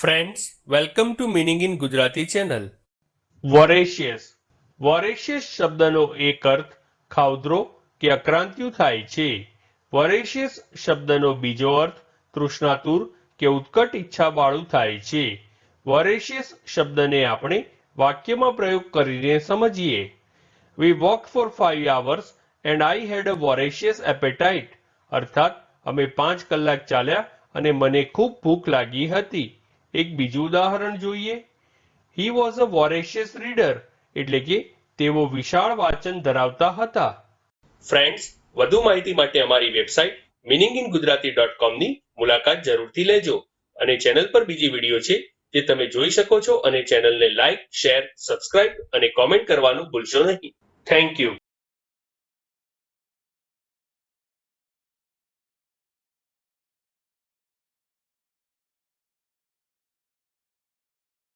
Friends welcome to meaning in Gujarati channel voracious. Voracious શબ્દનો એક અર્થ ખાવદ્રો કે અક્રાંતિયું થાય છે. વોરેશિયસ શબ્દનો બીજો અર્થ તૃષ્ણાતુર કે ઉત્કટ ઈચ્છાવાળું થાય છે. વોરેશિયસ શબ્દને આપણે વાક્યમાં પ્રયોગ કરીને સમજીએ. We walk four five hours and I had a voracious appetite અર્થાત, અમે પાંચ કલાક ચાલ્યા અને મને ખૂબ ભૂખ લાગી હતી. એક બીજું ઉદાહરણ જોઈએ. હી વોઝ અ વોરેશિયસ રીડર એટલે કે તેઓ વિશાળ વાંચન ધરાવતા હતા. ફ્રેન્ડ્સ વધુ માહિતી માટે અમારી website meaning in Gujarati dot કોમની મુલાકાત જરૂરથી લેજો અને ચેનલ પર બીજી વીડિયો છે જે તમે જોઈ શકો છો અને ચેનલને લાઇક શેર સબસ્ક્રાઇબ અને કોમેન્ટ કરવાનું ભૂલશો નહીં. Thank you